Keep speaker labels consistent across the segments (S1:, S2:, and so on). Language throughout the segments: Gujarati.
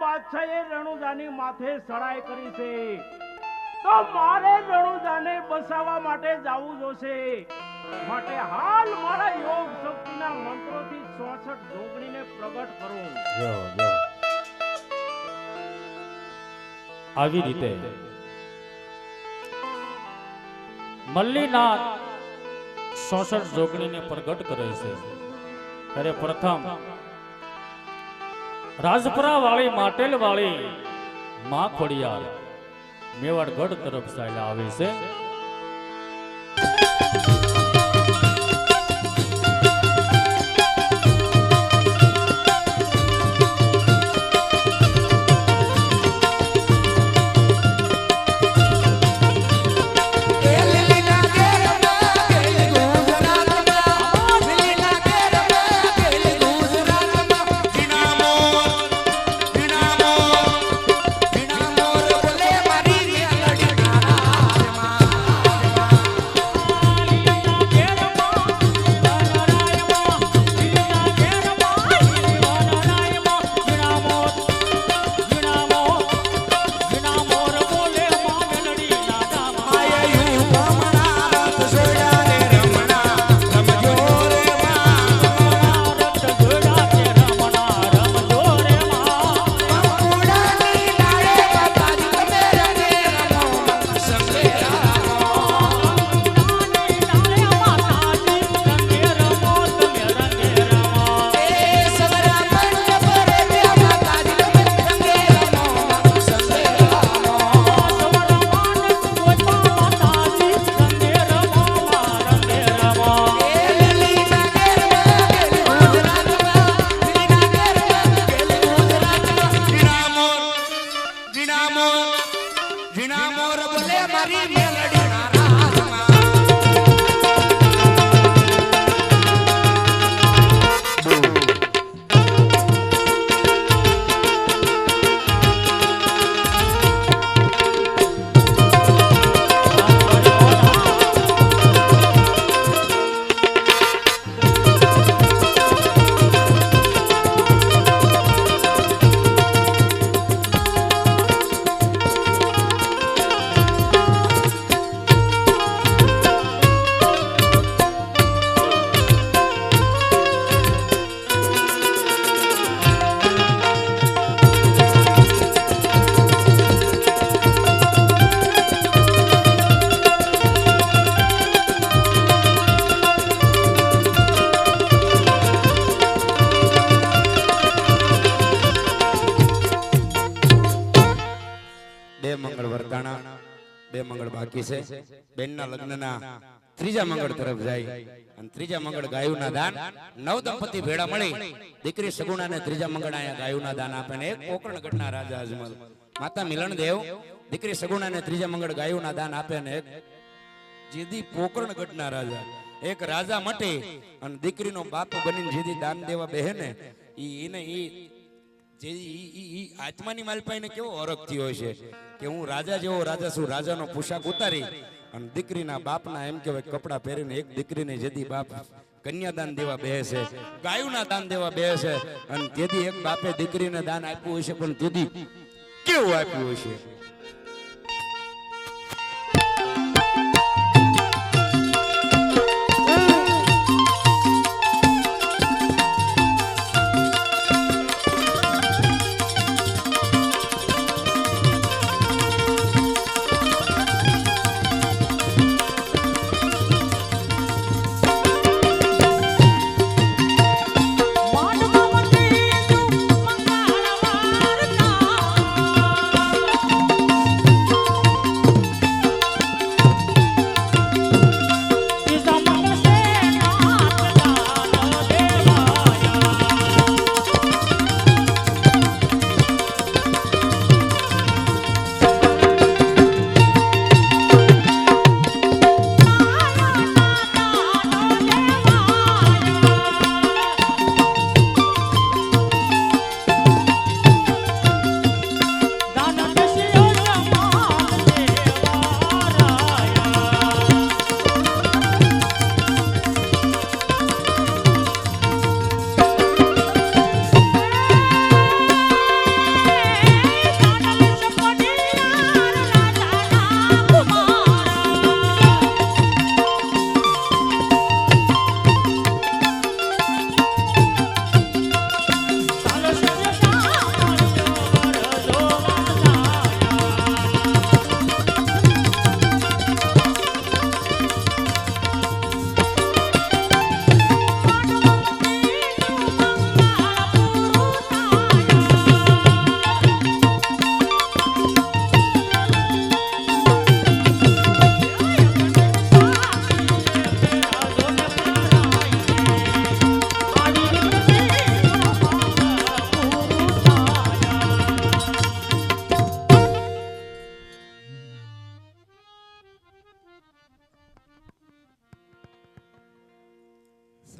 S1: બાદશાહે રણુજાની માથે સડાઈ કરી છે. તો મારે રણુજાને બસાવવા માટે જવું જોશે. માટે હાલ મારા યોગ શક્તિના મંત્રોથી 64 જોગણીને પ્રગટ કરું.
S2: જો જો. આવી રીતે. મલ્લીનાથ સોસઠ જોગણીને પ્રગટ કરે છે. ત્યારે પ્રથમ રાજપરા વાળી માટેલ વાળી માં ખોડિયાર મેવાડગઢ તરફ ચાલ્યા આવે છે.
S3: બેનના લગ્નના ત્રીજા મંગળ તરફ જાય. અને ત્રીજા મંગળ ગાયુના દાન નવ દંપતિ ભેળા મળી. દીકરી સગુણાને ત્રીજા મંગળ અહીંયા ગાયુના દાન આપે ને એક કોકણગઢના રાજા અજમલ. માતા મિલન દેવ દીકરી સગુણાને ત્રીજા મંગળ ગાયુના દાન આપે ને એક જેદી પોકરણગઢના રાજા. એક રાજા માટે અને દીકરીનો બાપ બનીને જેદી દાન દેવા બેહે ને ઈ એને ઈ જે આત્માની માલપાઈને કેવો હરખ થયો છે કે હું રાજા જેવો રાજા છું રાજાનો પોશાક ઉતારી અને દીકરીના બાપના એમ કહેવાય કપડાં પહેરીને એક દીકરીને જેદી બાપ કન્યાદાન દેવા બેસે, ગાયુના દાન દેવા બેસે, અને તેથી એક બાપે દીકરીને દાન આપ્યું હશે, પણ તેથી કેવું આપ્યું હશે?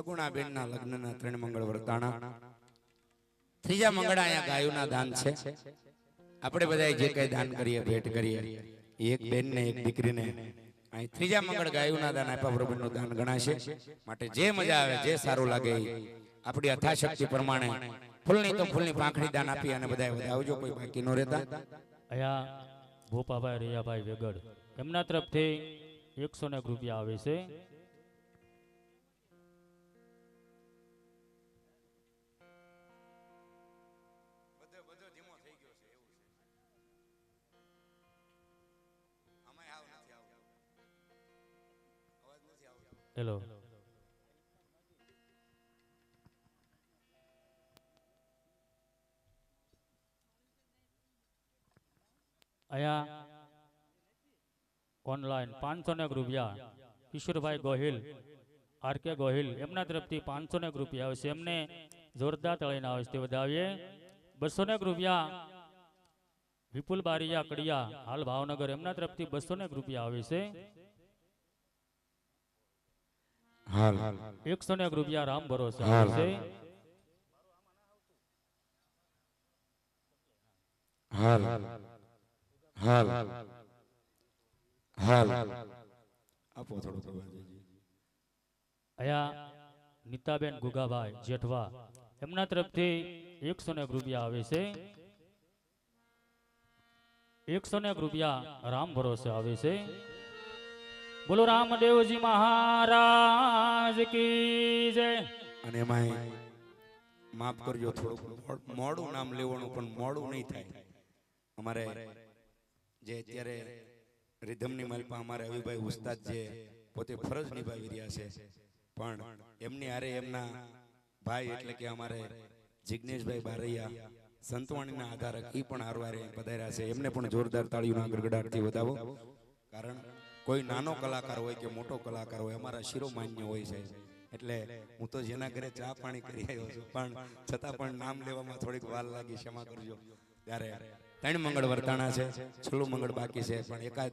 S3: સગુણાબેનના લગ્નના ત્રણ મંગળ વર્તાણા. ત્રીજા મંગળ અહીંયા ગાયોના દાન છે. આપણે બધા જે કઈ દાન કરીએ ભેટ કરીએ. એક બેન ને એક દીકરીને. અહીં ત્રીજા મંગળ ગાયોના દાન આપ્યા બરોબરનું દાન ગણાશે. માટે જે મજા આવે જે સારું લાગે આપણી અથાશક્તિ પ્રમાણે ફૂલની તો ફૂલની પાંખડી દાન આપી અને બધા આવજો કોઈ બાકી નો રહેતા.
S2: અહીંયા ભોપાભાઈ રિયાભાઈ વેગડ એમના તરફથી એકસો ને રૂપિયા આવે છે. હેલો અહીંયા ઓનલાઈન પાંચસો ને રૂપિયા. કિશોરભાઈ ગોહિલ, આર કે ગોહિલ, એમના તરફથી પાંચસો ને રૂપિયા આવે છે. એમને જોરદાર તળીને આવે છે. તે વધાવીએ. બસો ને રૂપિયા. વિપુલ બારીયા કડિયા, હાલ ભાવનગર, એમના તરફથી બસો ને રૂપિયા આવે છે.
S3: હાલ.
S2: એકસો ને એક રૂપિયા રામ ભરોસે આવે
S3: હાલ. હાલ. હાલ. આપો થોડું પ્રભાતજી.
S2: અહીંયા નીતાબેન ગુગાભાઈ જેઠવા એમના તરફથી એકસો ને એક રૂપિયા આવે છે. એકસો ને એક રૂપિયા રામ ભરોસે આવે છે. બોલો રામદેવજી મહારાજ કી જય.
S3: અને એમાંય માફ કરજો, થોડુંક મોડું નામ લેવાનું, પણ મોડું નહીં થાય. અમારે જે અત્યારે રિધમની માલપા અમારે અવિભાઈ ઉસ્તાદ જે પોતે ફરજ નિભાવી રહ્યા છે, પણ એમની હારે એમના ભાઈ એટલે કે અમારે જિગ્નેશભાઈ બારૈયા, સંતવાણીના આધારક એ પણ હારવારે પધાર્યા છે. એમને પણ જોરદાર તાળીઓના ગડગડાટથી વધાવો. કારણ કોઈ નાનો કલાકાર હોય કે મોટો કલાકાર હોય, અમારા શિરોમાન્ય હોય છે. એટલે હું તો જેના ઘરે ચા પાણી કરી આવ્યો છું, પણ છતાં પણ નામ લેવામાં થોડીક વાર લાગી, ક્ષમા કરજો. ત્યારે ત્રણ મંગળ વર્તાણા છે, છેલ્લું મંગળ બાકી છે, પણ એકાદ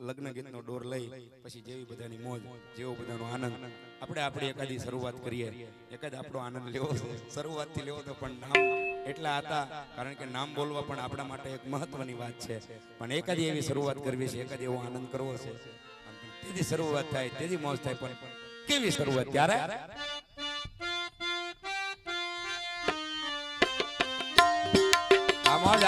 S3: લગ્ન ગીતનો ડોર લઈ, પછી જેવી બધાની મોજ, જેવો બધાનો આનંદ. આપણે આપણી એકાદી શરૂઆત કરીએ. એકાદ આપણો આનંદ લેવો છે. શરૂઆતથી લેવો તો પણ નામ એટલા હતા, કારણ કે નામ બોલવા પણ આપણા માટે એક મહત્વની વાત છે. પણ એકાદી એવી શરૂઆત કરવી છે, એકાદ એવો આનંદ કરવો છે. તેથી શરૂઆત થાય, તેથી મોજ થાય, પણ કેવી શરૂઆત? ત્યારે મોજ